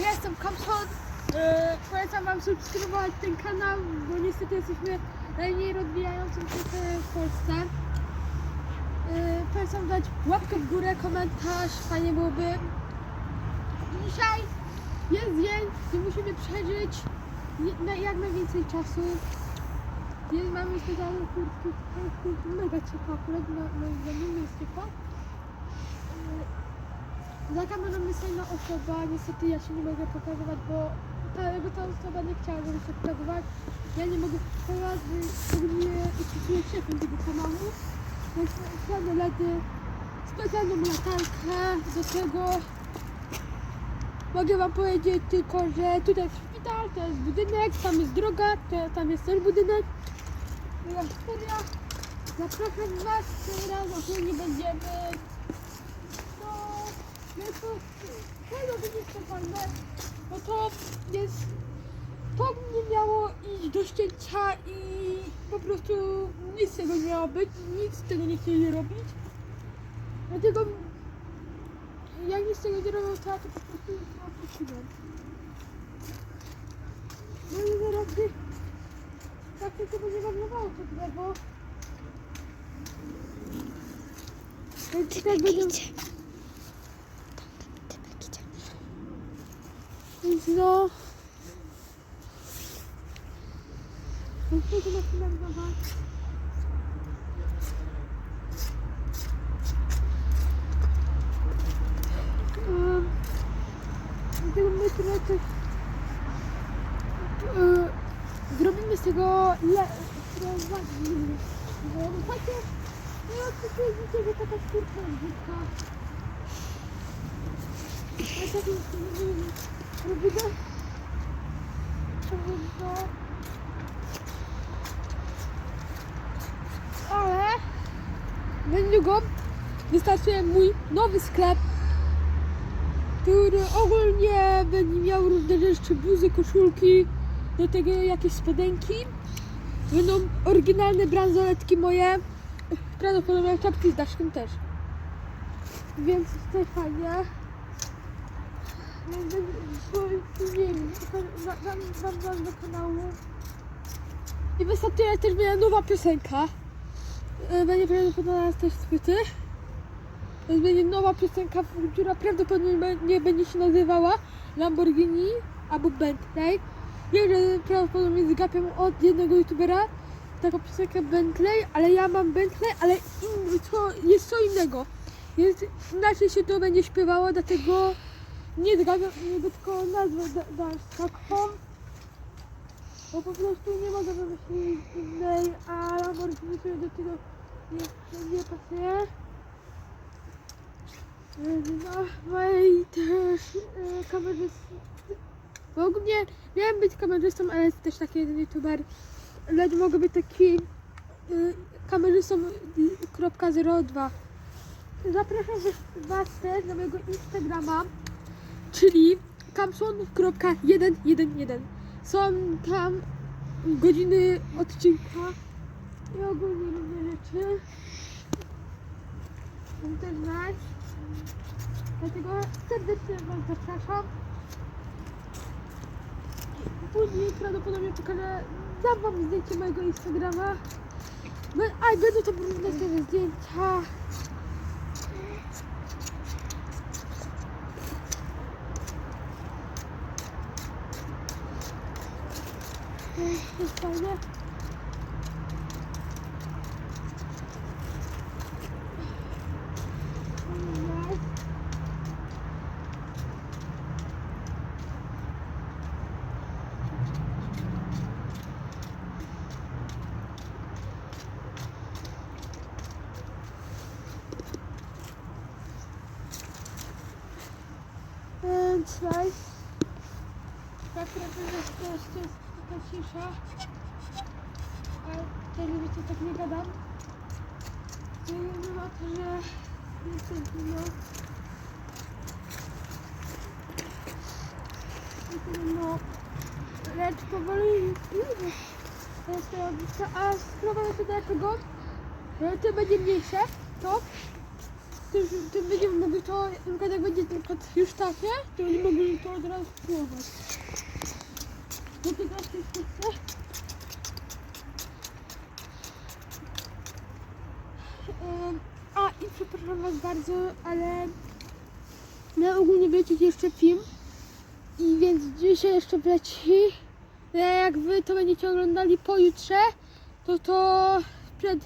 Ja jestem Kamson. E, polecam Wam subskrybować ten kanał, bo niestety jesteśmy najmniej rozwijającym się w Polsce. E, polecam dać łapkę w górę, komentarz, fajnie byłoby. Dzisiaj jest dzień, gdzie musimy przeżyć na- jak najwięcej czasu. Jest, mamy specjalną kurtkę, mega ciepła akurat, mo- moim zdaniem jest ciepła. Za kamerą jest fajna osoba, niestety ja się nie mogę pokazywać, bo ta, bo ta osoba nie chciała, żeby się pokazywać. Ja nie mogę pokazywać, bo mnie uczyciłem szefem tego kanału. Więc specjalne ledy, specjalną latarkę do tego. Mogę wam powiedzieć tylko, że tutaj jest szpital, to jest budynek, tam jest droga, to, tam jest też budynek. Ja studia. Zapraszam was teraz, o nie będziemy fajno będzie fajne, bo to jest, to nie miało iść do ścięcia i po prostu nic z tego nie miało być, nic z tego nie chcieli robić. Dlatego jak nic z tego nie robią, to ja to po prostu opuściłem. No i zaraz by tak tylko będzie wagnowało to drzewo. Więc tutaj będę... Więc no... Więc to na chwilę dawać. Um, Dlatego my trochę coś... e, Zrobimy z tego. Prowadzimy. No takie... No takie widzicie, że taka skórka jest brzydka. Ja tak nie wiem. Ale... Niedługo wystarczy mój nowy sklep, który ogólnie będzie miał różne rzeczy, bluzy, koszulki, do tego jakieś spodenki. Będą oryginalne bransoletki moje, prawdopodobnie czapki z daszkiem też. Więc to fajnie. Wam do kanału. I wystarczy też będzie nowa piosenka. E, Będzie prawdopodobnie też z płyty. Będzie nowa piosenka, która prawdopodobnie nie będzie się nazywała Lamborghini albo Bentley. Wiem, że prawdopodobnie zgapiam od jednego youtubera taką piosenkę Bentley, ale ja mam Bentley, ale in, co, jest co innego. Jest, inaczej się to będzie śpiewało, dlatego nie jego tylko nazwę da- dasz taką. Bo po prostu nie mogę wymyślić innej, a Lamborghini sobie do tego nie, nie pasuje. No, no i też e, kamerzysty. Bo ogólnie miałem być kamerzystą, ale jest też taki jeden youtuber. Lecz mogę być taki e, kamerzystą y, kropka 02. Zapraszam Was też na mojego Instagrama, czyli kamson.111. Są tam godziny odcinka i ogólnie różne rzeczy. Internet. Dlatego serdecznie Was zapraszam. Później prawdopodobnie pokażę, dam Wam zdjęcie mojego Instagrama. No, a będą to różne zdjęcia. To jest fajne. Yes. And cześć. Tak robię, że to jest taka cisza. A telewizję tak nie gadam. Nie ma to, że jestem no. No, lecz powoli jest to. A sprawa jest do tego, że to będzie mniejsze, to to to będziemy mogli to, na przykład jak będzie przykład już takie, to oni mogli to od razu spróbować. No to teraz jest to Em, A i przepraszam was bardzo, ale miał ogólnie wlecieć jeszcze film i więc dzisiaj jeszcze wleci. Ale jak wy to będziecie oglądali pojutrze, to to przed...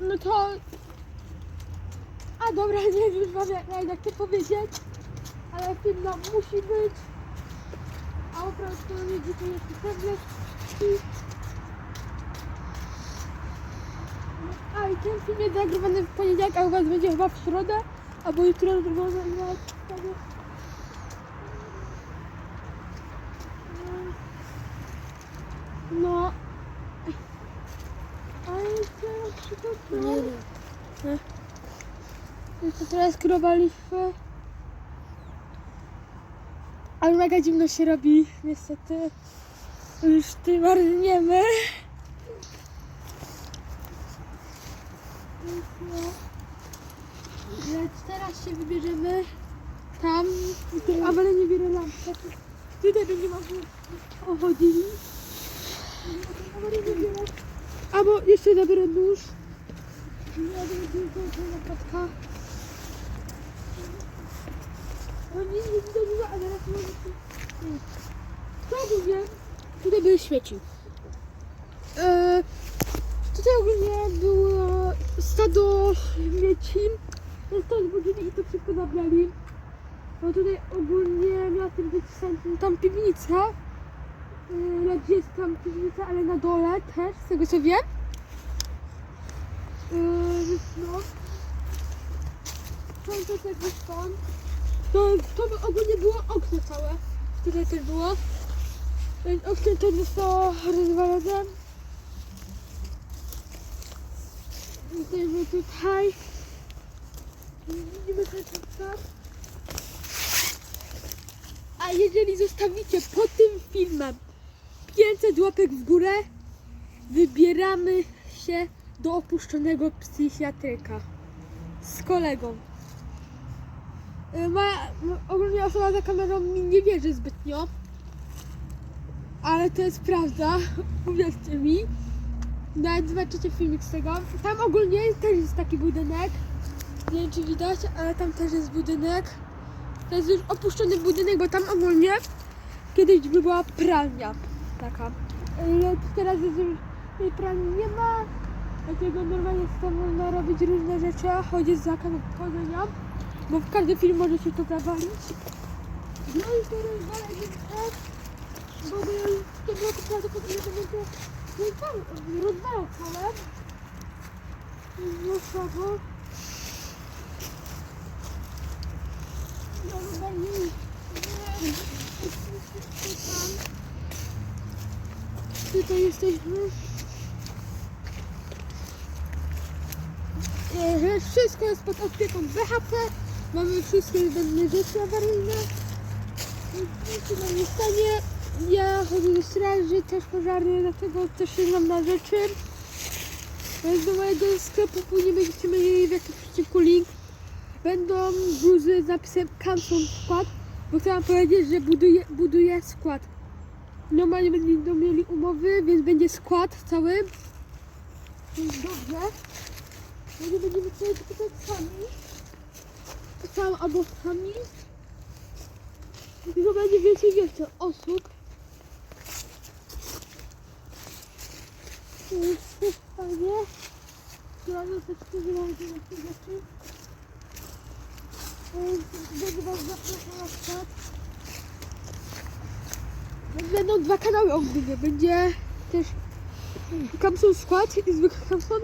No to... A dobra, nie wiem jak to powiedzieć, ale film no, musi być. A oprócz tego dzisiaj jeszcze pewnie a i ten film jest nagrywany w poniedziałek, a u was będzie chyba w środę, albo jutro nagrywany na wtedy. No. A jeszcze przykład. Jeszcze teraz krowaliśmy. Ale mega zimno się robi, niestety. Już ty marzniemy. Więc teraz się wybierzemy tam, a ale nie biorę lampkę. Tutaj będziemy chodzili. Albo jeszcze zabiorę nóż. Ja będę na patka. No nie, nie widzę dużo, ale teraz może Co ogólnie? Tutaj by świecił. Eee, tutaj ogólnie było stado śmieci. Stąd budzili i to wszystko zabrali. Bo tutaj ogólnie miała tym być tam piwnica. Lecz jest tam piwnica, ale na dole też, z tego co wiem. Więc no. Stąd to jakby stąd. To, by ogólnie było okno całe. Tutaj też było. Okno to zostało rozwalone. Widzimy tutaj. Widzimy tam. A jeżeli zostawicie pod tym filmem 500 łapek w górę, wybieramy się do opuszczonego psychiatryka z kolegą. Y, ma- ogólnie osoba za kamerą mi nie wierzy zbytnio, ale to jest prawda, uwierzcie mi. Nawet zobaczycie filmik z tego. Tam ogólnie też jest taki budynek. Nie wiem czy widać, ale tam też jest budynek. To jest już opuszczony budynek, bo tam ogólnie kiedyś była pralnia taka. Lecz teraz już tej pralni nie ma. Dlatego normalnie jest można robić różne rzeczy, chodzić za chodzenia, bo w każdy film może się to zawalić. No i to rozwalenie też, bo w tym roku prawdopodobnie to będzie rozwal- rozwalał całe. No słabo. Tutaj jesteśmy. Wszystko jest pod opieką BHP. Mamy wszystkie niezbędne rzeczy awaryjne. Nie stanie. Ja chodzę do straży też pożarnej, dlatego też się znam na rzeczy. Do mojego sklepu później będziecie mieli w jakimś przeciwku link. Będą bluzy z napisem Canson Skład, bo chciałam powiedzieć, że buduję, buduję skład. Normalnie będą mieli umowy, więc będzie skład cały. Więc dobrze. No nie będziemy sobie tylko sami. Sam albo sami. Tylko będzie więcej więcej osób. Fajnie. Ja noseczkę wyłączę na te rzeczy. Będę was zapraszała na skład. Będą dwa kanały ogólnie. Będzie też Kamson skład i zwykły Kamson.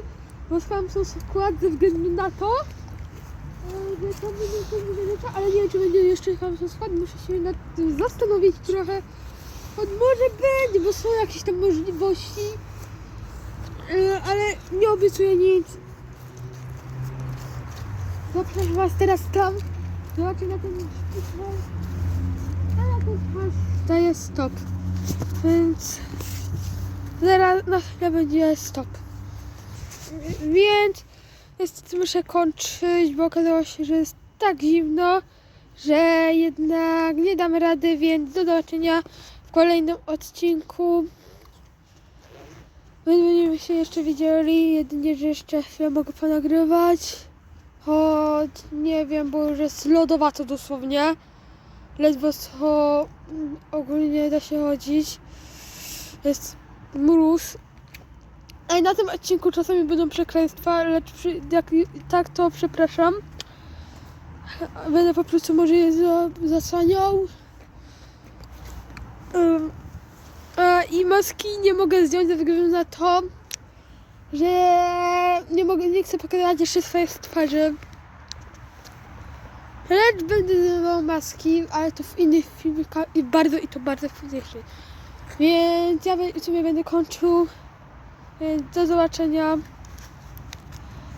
Bo Kamson skład ze względu na to, ale nie wiem czy będzie jeszcze skład. Muszę się nad tym zastanowić trochę. On może będzie, bo są jakieś tam możliwości. E, Ale nie obiecuję nic. Zapraszam was teraz tam. Zobaczcie na ten ten twarz daje stop. Więc zaraz na chwilę będzie stop. Więc Niestety muszę kończyć, bo okazało się, że jest tak zimno, że jednak nie dam rady, więc do zobaczenia w kolejnym odcinku. Będziemy się jeszcze widzieli, jedynie, że jeszcze chwilę mogę ponagrywać. Choć nie wiem, bo już jest lodowato dosłownie. Ledwo co mm, ogólnie da się chodzić. Jest mróz. Ej, na tym odcinku czasami będą przekleństwa, lecz przy, jak tak to przepraszam. Będę po prostu może je za. Ym, a, I maski nie mogę zdjąć ze względu na to, że nie mogę, nie chcę pokazać jeszcze swojej twarzy. Lecz będę zdejmował maski, ale to w innych filmikach i bardzo i to bardzo fizycznych. Więc ja w sumie będę kończył. Do zobaczenia.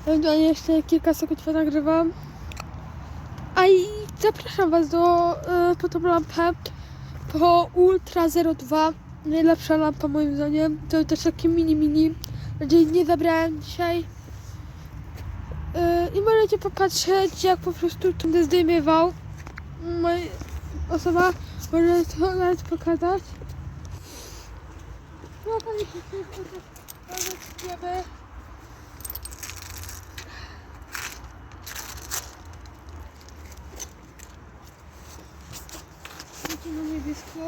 Ewentualnie jeszcze kilka sekund ponagrywam. A i zapraszam Was do y, po tą lampę po Ultra 02. Najlepsza lampa moim zdaniem. To też takie mini mini. Nadzieję nie zabrałem dzisiaj. Y, I możecie popatrzeć jak po prostu będę zdejmował. Moja osoba może to nawet pokazać. No to jest Wiemy. Idzie na niebiesko.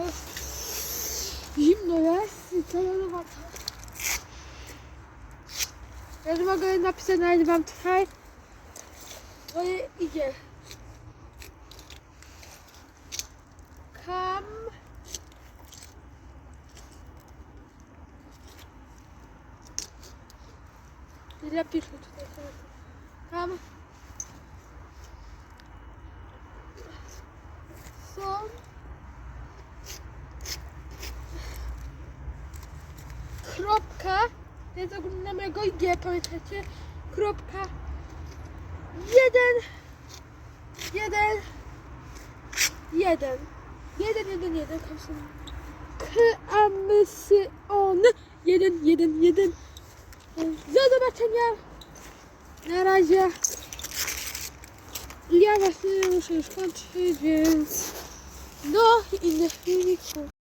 Zimno jest i co lodowato. Ja nie mogę napisać nawet wam tutaj. No i piszę tutaj? Tam. Są. Kropka. To jest ogólnie na mojego IG, pamiętacie? Kropka. Jeden. Jeden. Jeden. Jeden jeden jeden. Kamsyon jeden jeden jeden do zobaczenia. Na razie. Ja właśnie muszę już kończyć, więc do innych filmików.